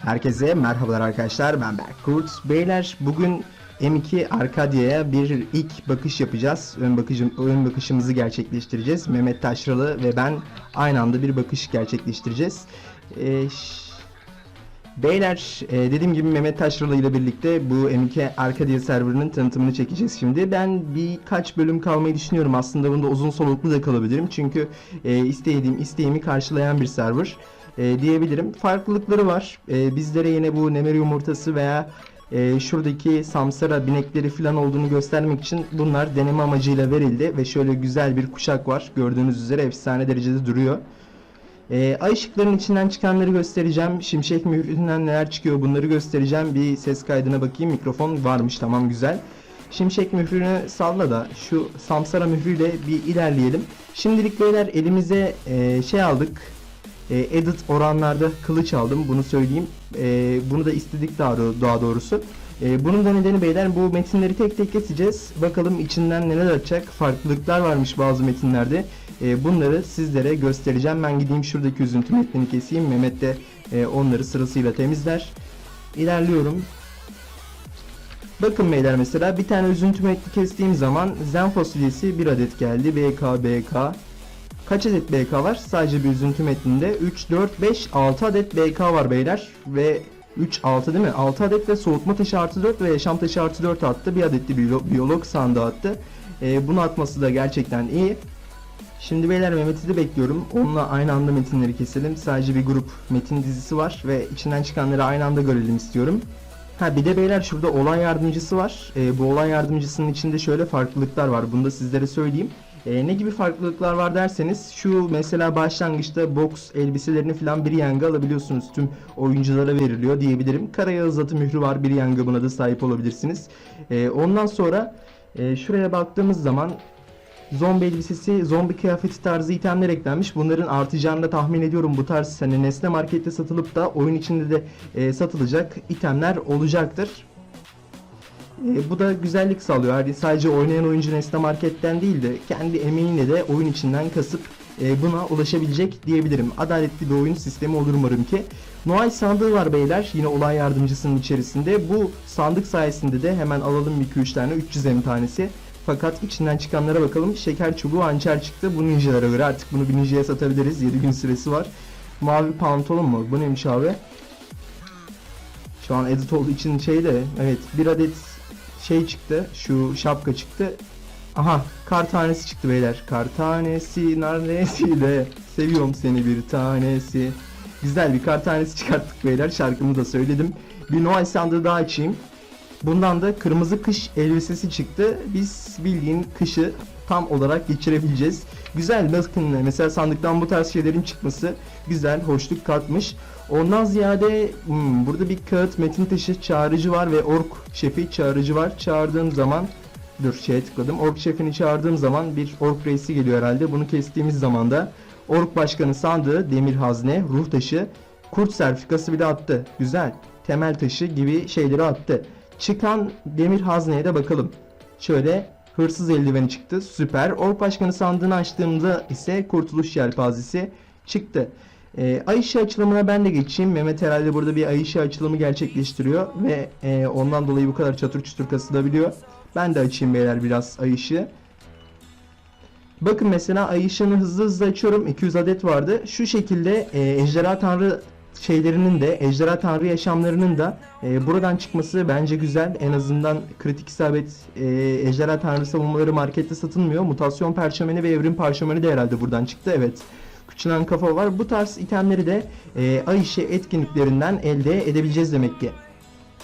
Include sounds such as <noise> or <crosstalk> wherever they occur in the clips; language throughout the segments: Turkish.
Herkese merhabalar arkadaşlar ben Berk Kurt. Beyler bugün M2 Arcadia'ya bir ilk bakış yapacağız. Ön, bakışım, ön bakışımızı gerçekleştireceğiz. Mehmet Taşralı ve ben aynı anda bir bakış gerçekleştireceğiz. Ee, Beyler e, dediğim gibi Mehmet Taşralı ile birlikte bu M2 Arcadia serverının tanıtımını çekeceğiz şimdi. Ben birkaç bölüm kalmayı düşünüyorum. Aslında bunda uzun soluklu da kalabilirim. Çünkü e, istediğim isteğimi karşılayan bir server e, diyebilirim. Farklılıkları var. E, bizlere yine bu nemeri yumurtası veya e, şuradaki samsara binekleri falan olduğunu göstermek için bunlar deneme amacıyla verildi ve şöyle güzel bir kuşak var. Gördüğünüz üzere efsane derecede duruyor. E, ay ışıklarının içinden çıkanları göstereceğim. Şimşek mühründen neler çıkıyor bunları göstereceğim. Bir ses kaydına bakayım. Mikrofon varmış tamam güzel. Şimşek mührünü salla da şu samsara mührüyle bir ilerleyelim. Şimdilik beyler elimize e, şey aldık. E, edit oranlarda kılıç aldım bunu söyleyeyim. E, bunu da istedik daha, doğ- daha doğrusu. E, bunun da nedeni beyler bu metinleri tek tek geçeceğiz. Bakalım içinden neler açacak. Farklılıklar varmış bazı metinlerde. Bunları sizlere göstereceğim. Ben gideyim şuradaki üzüntü metnini keseyim. Mehmet de onları sırasıyla temizler. İlerliyorum. Bakın beyler mesela bir tane üzüntü metni kestiğim zaman zen fasulyesi bir adet geldi. BK BK. Kaç adet BK var? Sadece bir üzüntü metninde 3, 4, 5, 6 adet BK var beyler. Ve 3, 6 değil mi? 6 adet de soğutma taşı artı 4 ve yaşam taşı artı 4 attı. Bir adet de biyolo- biyolog sandığı attı. Ee, bunu atması da gerçekten iyi. Şimdi beyler Mehmet'i de bekliyorum. Onunla aynı anda metinleri keselim. Sadece bir grup metin dizisi var ve içinden çıkanları aynı anda görelim istiyorum. Ha bir de beyler şurada olay yardımcısı var. Ee, bu olay yardımcısının içinde şöyle farklılıklar var. Bunu da sizlere söyleyeyim. Ee, ne gibi farklılıklar var derseniz şu mesela başlangıçta box elbiselerini falan bir yanga alabiliyorsunuz. Tüm oyunculara veriliyor diyebilirim. Karaya hızlatı mührü var. Bir yanga buna da sahip olabilirsiniz. Ee, ondan sonra e, şuraya baktığımız zaman zombi elbisesi, zombi kıyafeti tarzı itemler eklenmiş. Bunların artacağını da tahmin ediyorum. Bu tarz hani Nesne Market'te satılıp da oyun içinde de e, satılacak itemler olacaktır. E, bu da güzellik sağlıyor. Yani sadece oynayan oyuncu Nesne Market'ten değil de kendi emeğiyle de oyun içinden kasıp e, buna ulaşabilecek diyebilirim. Adaletli bir oyun sistemi olur umarım ki. Noay sandığı var beyler. Yine olay yardımcısının içerisinde. Bu sandık sayesinde de hemen alalım 2-3 tane 300 em tanesi. Fakat içinden çıkanlara bakalım. Şeker çubuğu hançer çıktı. Bu ninjalara göre artık bunu bir ninjaya satabiliriz. 7 gün süresi var. Mavi pantolon mu? Bu neymiş abi? Şu an edit olduğu için şey de evet bir adet şey çıktı. Şu şapka çıktı. Aha kar tanesi çıktı beyler. Kar tanesi naresiyle seviyorum seni bir tanesi. Güzel bir kar tanesi çıkarttık beyler. Şarkımı da söyledim. Bir Noel sandığı daha açayım. Bundan da kırmızı kış elbisesi çıktı. Biz bildiğin kışı tam olarak geçirebileceğiz. Güzel bakın mesela sandıktan bu tarz şeylerin çıkması güzel, hoşluk katmış. Ondan ziyade hmm, burada bir kağıt metin taşı çağrıcı var ve ork şefi çağrıcı var. Çağırdığım zaman dur şeye tıkladım. Ork şefini çağırdığım zaman bir ork reisi geliyor herhalde. Bunu kestiğimiz zaman da ork başkanı sandığı demir hazne, ruh taşı, kurt sertifikası bile attı. Güzel. Temel taşı gibi şeyleri attı. Çıkan demir hazneye de bakalım. Şöyle hırsız eldiveni çıktı. Süper. Ork başkanı sandığını açtığımda ise kurtuluş yelpazesi çıktı. Ee, ay ışığı açılımına ben de geçeyim. Mehmet herhalde burada bir ay ışığı açılımı gerçekleştiriyor ve e, ondan dolayı bu kadar çatır çutur kasılabiliyor. Ben de açayım beyler biraz ay ışığı. Bakın mesela ay ışığını hızlı hızlı açıyorum. 200 adet vardı. Şu şekilde e, ejderha tanrı şeylerinin de ejderha tanrı yaşamlarının da e, buradan çıkması bence güzel. En azından kritik isabet e, ejderha tanrı savunmaları markette satılmıyor. Mutasyon perçemeni ve evrim parşömeni de herhalde buradan çıktı. Evet. Küçülen kafa var. Bu tarz itemleri de e, ay etkinliklerinden elde edebileceğiz demek ki.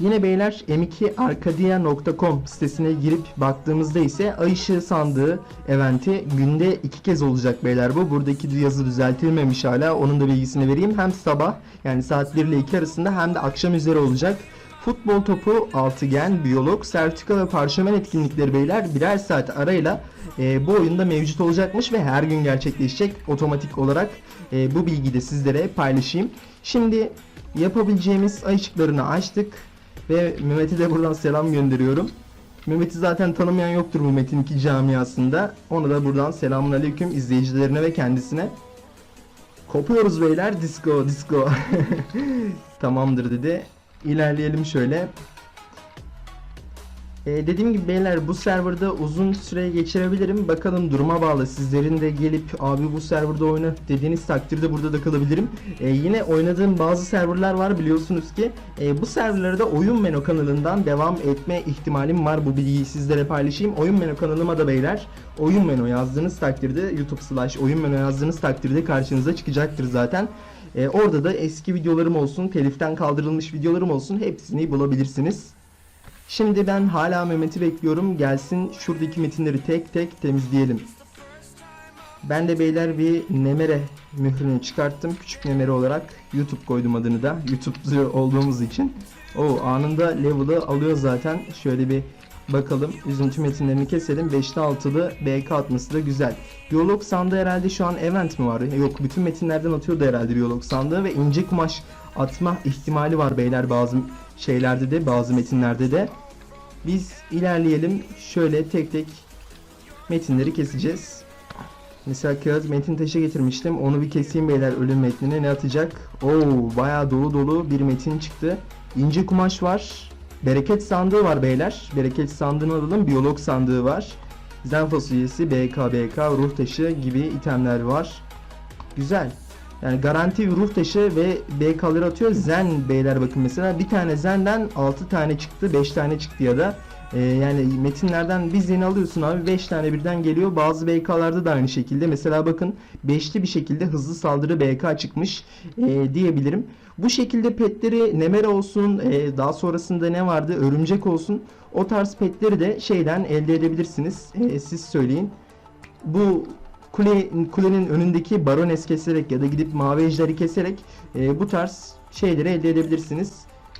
Yine beyler m2arcadia.com sitesine girip baktığımızda ise ay ışığı sandığı eventi günde iki kez olacak beyler bu. Buradaki yazı düzeltilmemiş hala. Onun da bilgisini vereyim. Hem sabah yani saat 1 ile 2 arasında hem de akşam üzeri olacak. Futbol topu, altıgen, biyolog, sertifika ve parşömen etkinlikleri beyler birer saat arayla e, bu oyunda mevcut olacakmış ve her gün gerçekleşecek otomatik olarak e, bu bilgiyi de sizlere paylaşayım. Şimdi yapabileceğimiz ay ışıklarını açtık ve Mehmet'e de buradan selam gönderiyorum. Mehmet'i zaten tanımayan yoktur bu Metin 2 camiasında. Ona da buradan selamun aleyküm izleyicilerine ve kendisine. Kopuyoruz beyler. Disco, disco. <laughs> Tamamdır dedi. İlerleyelim şöyle. Ee, dediğim gibi beyler bu serverda uzun süre geçirebilirim. Bakalım duruma bağlı. Sizlerin de gelip abi bu serverda oyna dediğiniz takdirde burada da kalabilirim. Ee, yine oynadığım bazı serverlar var biliyorsunuz ki. Ee, bu serverlarda Oyun Meno kanalından devam etme ihtimalim var. Bu bilgiyi sizlere paylaşayım. Oyun Meno kanalıma da beyler Oyun Meno yazdığınız takdirde YouTube slash Oyun Meno yazdığınız takdirde karşınıza çıkacaktır zaten. Ee, orada da eski videolarım olsun, teliften kaldırılmış videolarım olsun hepsini bulabilirsiniz. Şimdi ben hala Mehmet'i bekliyorum. Gelsin şuradaki metinleri tek tek temizleyelim. Ben de beyler bir Nemere mührünü çıkarttım. Küçük Nemere olarak YouTube koydum adını da. YouTube'cu olduğumuz için. O anında level'ı alıyor zaten. Şöyle bir bakalım. Üzüntü metinlerini keselim. 5'li 6'lı BK atması da güzel. Biyolog sandığı herhalde şu an event mi var? Yok bütün metinlerden atıyordu herhalde biyolog sandığı ve ince kumaş atma ihtimali var beyler bazı şeylerde de bazı metinlerde de. Biz ilerleyelim. Şöyle tek tek metinleri keseceğiz. Mesela kağıt metin taşı getirmiştim. Onu bir keseyim beyler ölüm metnine ne atacak? Oo bayağı dolu dolu bir metin çıktı. İnce kumaş var. Bereket sandığı var beyler. Bereket sandığını alalım. Biyolog sandığı var. Zen fasulyesi, BKBK, ruh taşı gibi itemler var. Güzel. Yani garanti ruh taşı ve BK'ları atıyor. Zen beyler bakın mesela bir tane Zen'den 6 tane çıktı, 5 tane çıktı ya da e, yani metinlerden bir Zen alıyorsun abi 5 tane birden geliyor. Bazı BK'larda da aynı şekilde. Mesela bakın 5'li bir şekilde hızlı saldırı BK çıkmış e, diyebilirim. Bu şekilde petleri Nemere olsun, e, daha sonrasında ne vardı? Örümcek olsun. O tarz petleri de şeyden elde edebilirsiniz. E, siz söyleyin. Bu kule, kulenin önündeki barones keserek ya da gidip mavi ejderi keserek e, bu tarz şeyleri elde edebilirsiniz.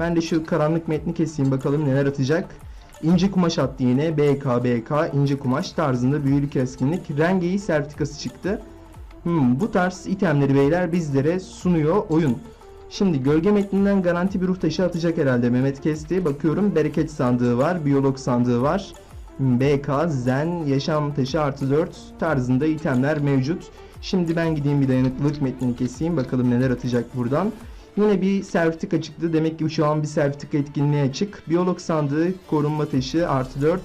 Ben de şu karanlık metni keseyim bakalım neler atacak. İnce kumaş attı yine. BK BK ince kumaş tarzında büyülük eskinlik. Rengeyi sertifikası çıktı. Hmm, bu tarz itemleri beyler bizlere sunuyor oyun. Şimdi gölge metninden garanti bir ruh taşı atacak herhalde Mehmet kesti. Bakıyorum bereket sandığı var, biyolog sandığı var. BK, Zen, yaşam taşı artı 4 tarzında itemler mevcut. Şimdi ben gideyim bir dayanıklılık metnini keseyim. Bakalım neler atacak buradan. Yine bir sertifika çıktı. Demek ki şu an bir sertifika etkinliğe açık. Biyolog sandığı, korunma taşı artı 4.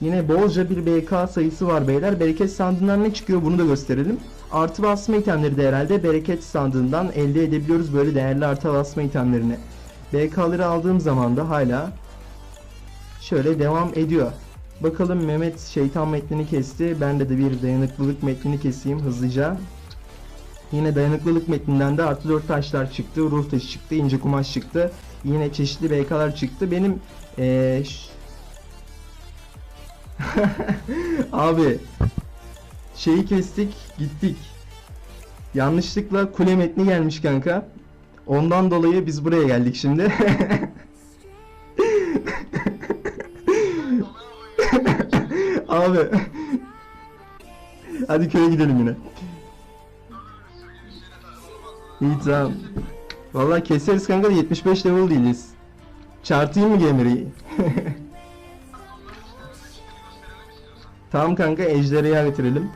Yine bolca bir BK sayısı var beyler. Bereket sandığından ne çıkıyor bunu da gösterelim. Artı basma itemleri de herhalde bereket sandığından elde edebiliyoruz böyle değerli artı basma itemlerini. BK'ları aldığım zaman da hala şöyle devam ediyor. Bakalım Mehmet şeytan metnini kesti. Ben de de bir dayanıklılık metnini keseyim hızlıca. Yine dayanıklılık metninden de artı 4 taşlar çıktı. Ruh taşı çıktı. ince kumaş çıktı. Yine çeşitli BK'lar çıktı. Benim ee, <laughs> Abi şeyi kestik gittik. Yanlışlıkla kule metni gelmiş kanka. Ondan dolayı biz buraya geldik şimdi. <laughs> Abi. Hadi köye gidelim yine. İyi tamam. Vallahi keseriz kanka da 75 level değiliz. Çarptayım mı gemeriyi? <laughs> tamam kanka ejderhaya getirelim.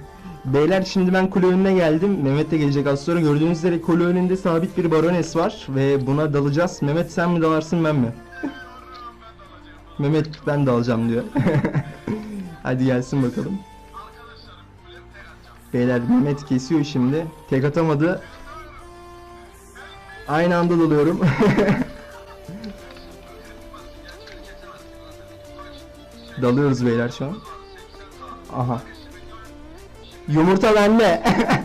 Beyler şimdi ben kule önüne geldim. Mehmet de gelecek az sonra. Gördüğünüz üzere kule önünde sabit bir barones var. Ve buna dalacağız. Mehmet sen mi dalarsın ben mi? <laughs> Mehmet ben de alacağım diyor. <laughs> Hadi gelsin bakalım. Beyler Mehmet kesiyor şimdi. Tek atamadı. Aynı anda dalıyorum. <laughs> Dalıyoruz beyler şu an. Aha. Yumurta bende. <laughs>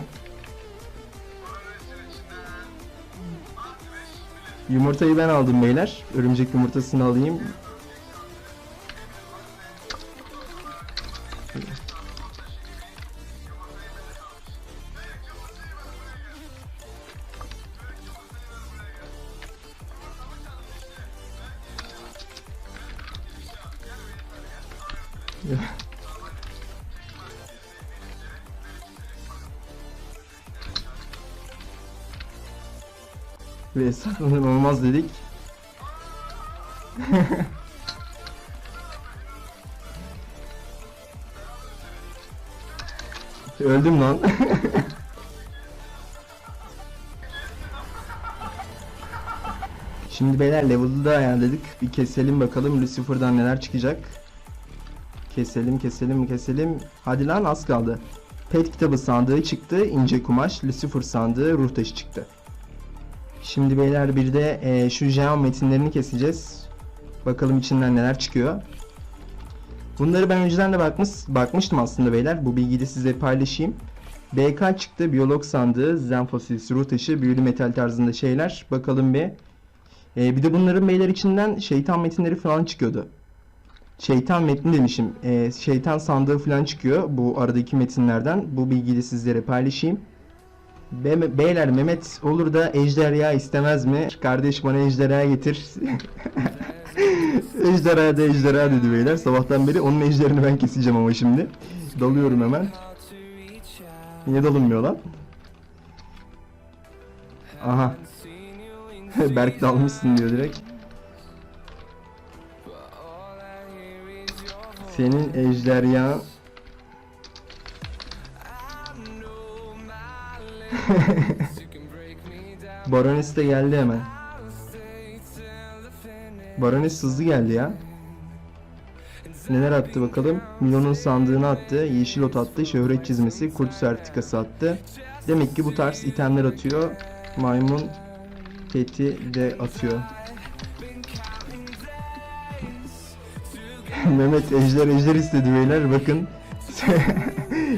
Yumurtayı ben aldım beyler. Örümcek yumurtasını alayım. diyor. Ve saklanılmaz dedik. <laughs> Öldüm lan. <laughs> Şimdi beyler level'ı da ayarladık. Bir keselim bakalım Lucifer'dan neler çıkacak. Keselim keselim keselim. Hadi lan az kaldı. Pet kitabı sandığı çıktı. ince kumaş. Lucifer sandığı. Ruh taşı çıktı. Şimdi beyler bir de e, şu Jean metinlerini keseceğiz. Bakalım içinden neler çıkıyor. Bunları ben önceden de bakmış, bakmıştım aslında beyler. Bu bilgiyi de size paylaşayım. BK çıktı. Biyolog sandığı, zen fosilisi, ruh taşı, büyülü metal tarzında şeyler. Bakalım bir. Ee, bir de bunların beyler içinden şeytan metinleri falan çıkıyordu. Şeytan metni demişim. Ee, şeytan sandığı falan çıkıyor bu aradaki metinlerden. Bu bilgiyi de sizlere paylaşayım. Be- beyler Mehmet olur da ejderha istemez mi? Kardeş bana ejderha getir. <laughs> ejderha da ejderha dedi beyler. Sabahtan beri onun ejderini ben keseceğim ama şimdi. Dalıyorum hemen. Niye dalınmıyor lan? Aha. <laughs> Berk dalmışsın diyor direkt. Senin ejderha <laughs> Baronis de geldi hemen. Baronis hızlı geldi ya. Neler attı bakalım. Milo'nun sandığını attı. Yeşil ot attı. Şöhret çizmesi. Kurt sertifikası attı. Demek ki bu tarz itemler atıyor. Maymun peti de atıyor. <laughs> Mehmet ejder ejder istedi beyler bakın. <laughs>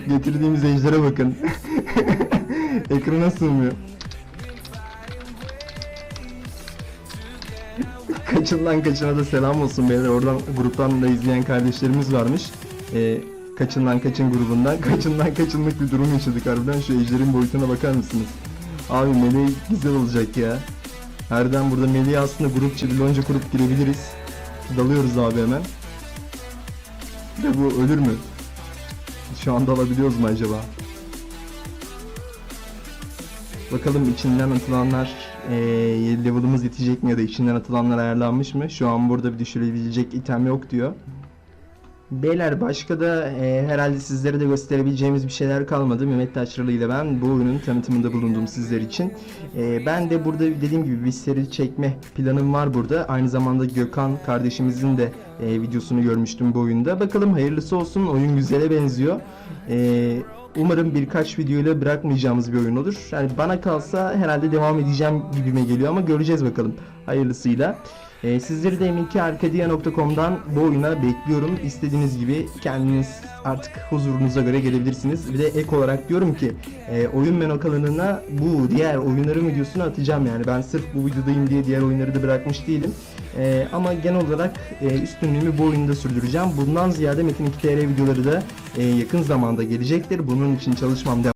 Getirdiğimiz ejdere bakın. <laughs> Ekrana sığmıyor. Kaçından kaçına da selam olsun beyler. Oradan gruptan da izleyen kardeşlerimiz varmış. Ee, kaçından kaçın grubundan. Kaçından kaçınlık bir durum yaşadık harbiden. Şu ejderin boyutuna bakar mısınız? Abi Melih güzel olacak ya. Herden burada Melih aslında grup içi bir lonca kurup girebiliriz. Dalıyoruz abi hemen. De bu ölür mü? Şu anda alabiliyoruz mu acaba? Bakalım içinden atılanlar eee level'ımız yetecek mi ya da içinden atılanlar ayarlanmış mı? Şu an burada bir düşürebilecek item yok diyor. Beyler başka da eee, herhalde sizlere de gösterebileceğimiz bir şeyler kalmadı. Mehmet Taşralı ile ben bu oyunun tanıtımında bulundum sizler için. Eee, ben de burada dediğim gibi bir seri çekme planım var burada. Aynı zamanda Gökhan kardeşimizin de eee, videosunu görmüştüm bu oyunda. Bakalım hayırlısı olsun. Oyun güzele benziyor. Eee Umarım birkaç videoyla bırakmayacağımız bir oyun olur. Yani bana kalsa herhalde devam edeceğim gibime geliyor ama göreceğiz bakalım hayırlısıyla. Ee, sizleri de m2arcadia.com'dan bu oyuna bekliyorum. İstediğiniz gibi kendiniz artık huzurunuza göre gelebilirsiniz. Bir de ek olarak diyorum ki e, oyun menü kanalına bu diğer oyunların videosunu atacağım yani. Ben sırf bu videodayım diye diğer oyunları da bırakmış değilim. E, ama genel olarak e, üstünlüğümü bu oyunda sürdüreceğim. Bundan ziyade Metin 2 TR videoları da e, yakın zamanda gelecektir. Bunun için çalışmam devam